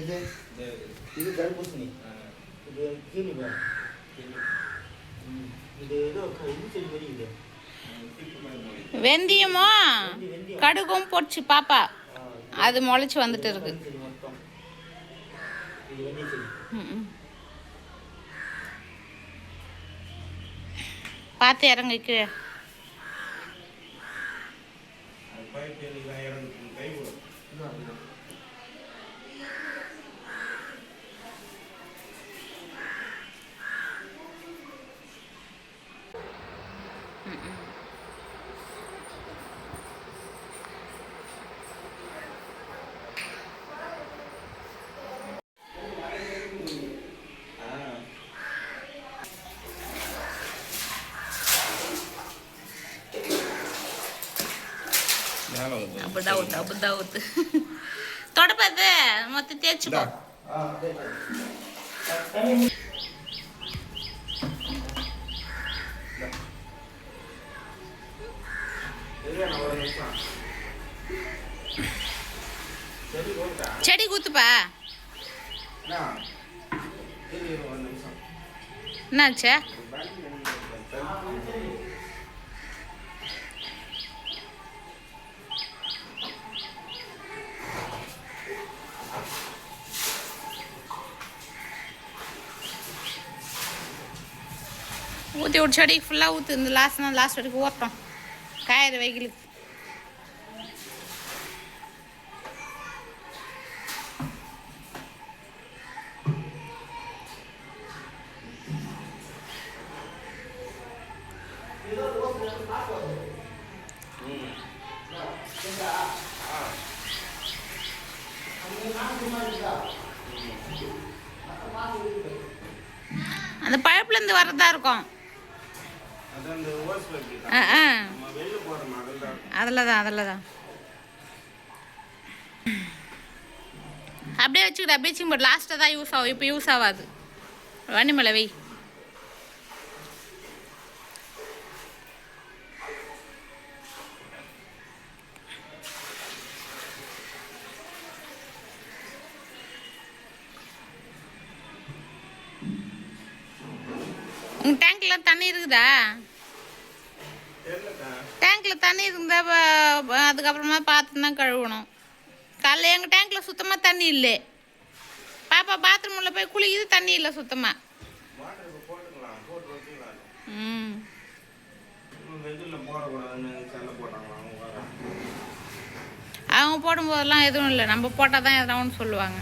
இது? தர்பூசணி. கீழி ஏதோ மாதிரி. வெந்தயமோ. கடுகும் போட்டுச்சு பாப்பா. அது முளைச்சி வந்துட்டு இருக்கு. பார்த்து இறங்கு கீழே அது பயிர் செடிலாம் இறங்கு கை விடும் இதுதான், இதுதான். ஆ மேலே வருது. அப்படிதான் ஊத்து அப்படிதான் ஊத்து தொடப்பது மொத்தம் தேய்ச்சிக்கோ இந்தா. ஆ, சரி, சரி. இருங்க, நான் ஒரு நிமிஷம். சரி, போட்டா. செடி நிமிஷம். என்னாச்சு ஊற்றி ஒரு செடிக்கு ஃபுல்லாக ஊற்று இந்த லாஸ்ட் நாள் லாஸ்ட் வரைக்கும் ஓட்டோம். காயிற வைக்கலுக்கு அந்த பழப்புலேருந்து வர்றதா இருக்கும். ஆ ஆ. அதில் தான் அதில் தான் அப்படியே வச்சுக்கிட்டு அப்படியே வச்சுக்க லாஸ்ட்டாக தான் யூஸ் ஆகும் இப்போ யூஸ் ஆகாது. வண்டிமலை வை. உங்கள் டேங்க்ல தண்ணி இருக்குதா? டேங்கில் தண்ணி இருந்தா அதுக்கப்புறமா பார்த்து தான் கழுவணும். காலைல எங்கள் டேங்க்கில் சுத்தமாக தண்ணி இல்லை. பாப்பா பாத்ரூம் உள்ள போய் குளிக்குது தண்ணி இல்லை சுத்தமாக ம். அவங்க அவங்க போடும்போதெல்லாம் எதுவும் இல்லை. நம்ம போட்டால் தான் எதாவது சொல்லுவாங்க.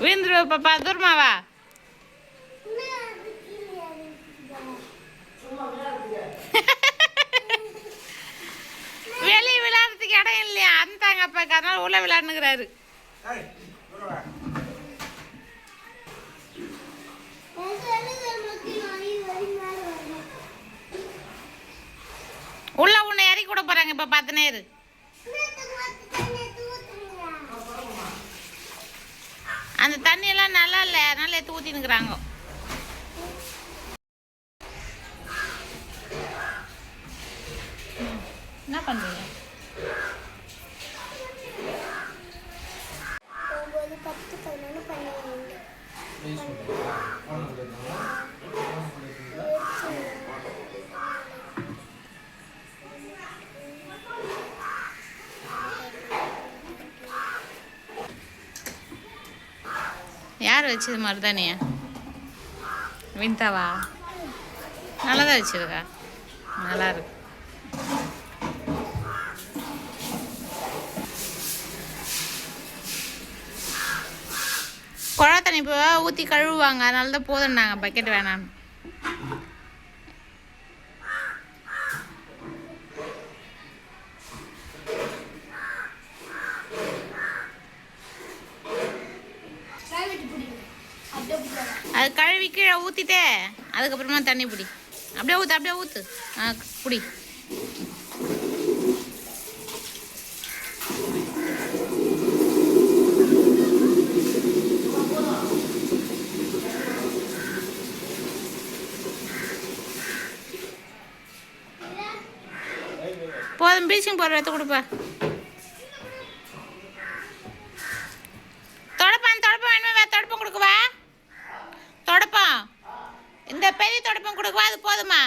விழுந்துருவ பாப்பா தூரமா வா வெளியே விளையாடுறதுக்கு இடம் இல்லையா? அந்த அப்பாக்கு அதனால உள்ள விளையாடுனுங்கிறாரு உள்ள உன்னை இறக்கி கூட போறாங்க இப்ப பத்து நேரு. அந்த தண்ணி எல்லாம் நல்லா இல்லை அதனால எடுத்து ஊத்தினுக்குறாங்க. என்ன பண்றீங்க? ஒன்பது பத்து பதினொன்று பன்னெண்டு யார் வச்சது மருதானியா வின்தாவா? நல்லா தான் வச்சிருக்கா. நல்லா இருக்கு குழா தண்ணி இப்போ ஊற்றி கழுவுவாங்க. அதனால தான் போதும்னாங்க. பக்கெட் வேணாம் அது கழுவி கீழே ஊற்றிட்டே அதுக்கப்புறமா தண்ணி பிடி. அப்படியே ஊற்று அப்படியே ஊற்று ஆ பிடி. போதும் ப்ளீச்சிங் போடுற எடுத்து கொடுப்பேன். இந்த பெரிய தொடப்பம் கொடுக்கவா? அது போதுமா?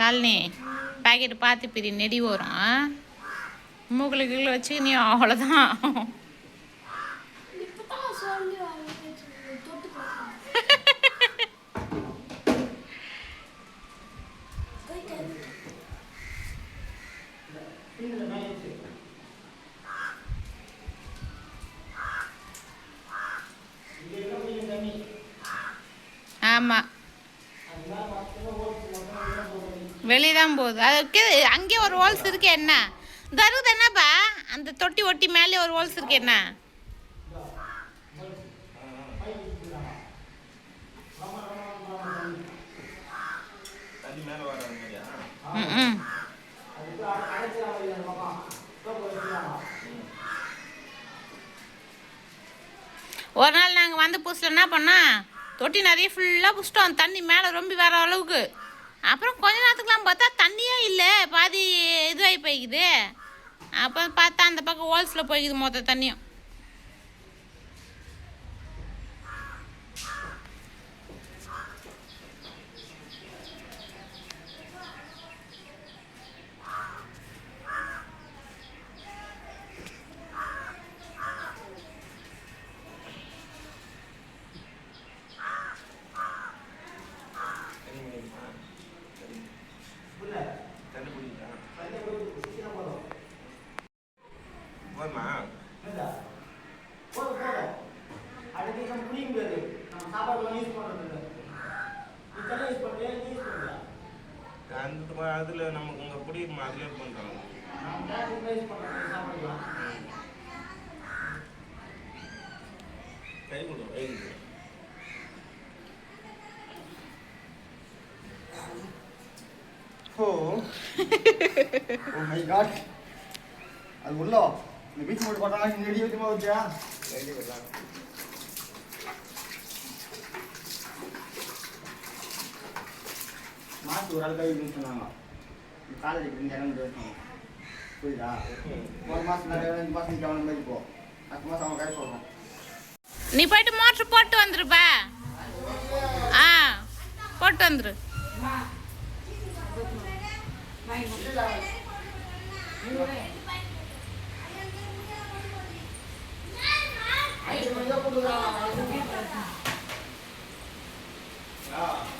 ஷாலினி பேக்கெட்டு பார்த்து பிரி நெடி வரும் மூக்கில் கீழே வச்சு நீ அவ்வளோதான் வெளியே தான் போகுது அதுக்கு அங்கேயே ஒரு ஹோல்ஸ் இருக்கு என்ன? தருது என்னப்பா அந்த தொட்டி ஒட்டி மேலே ஒரு ஹோல்ஸ் இருக்கு என்ன? ம் ம். ஒரு நாள் நாங்கள் வந்து பூசல என்ன பண்ணோம்? தொட்டி நிறைய ஃபுல்லாக புஷ்டோம் தண்ணி மேலே ரொம்ப வர அளவுக்கு. அப்புறம் கொஞ்ச நேரத்துக்குலாம் பார்த்தா தண்ணியே இல்லை. பாதி இதுவாகி போய்க்குது. அப்புறம் பார்த்தா அந்த பக்கம் ஹோல்ஸில் போய்க்குது மொத்த தண்ணியும் தண்ணி குடிக்குமா புள்ள, தண்ணி குடிக்குதா தண்ணி கொடுத்து குடிச்சினா போதும். போதுமா என்னடா? போதும், போதும். அடுத்து நம்ம குடிக்க முடியாது. நம்ம சாப்பாடுலாம் இல்ல. நீ? அந்த அதுல நமக்கு உங்க குடியிருமா அதுலயே பண்றாங்க நம்ம tap ல use பண்றது சாப்பாடுலாம். கை கொடு கை கொடு Oh. அது உள்ள இந்த பீச் போட்டு போட்டாங்க இந்த இடி வச்சு வச்சா கை கொடு மாதத்துக்கு ஒரு ஆளுக்காக யூஸ் பண்ணாங்க காலேஜ் இருந்து இரநூறு பேசுவாங்க புரியுதா ஒரு மாதம் நிறைய ரெண்டு மாதம் கவனம் மாதிரி போ அடுத்த மாதம் அவங்க கையில் சொல்கிறோம் நீ போயிட்டு மோட்ரு போட்டு வந்துருப்ப ஆ போட்டு வந்துரு Yeah.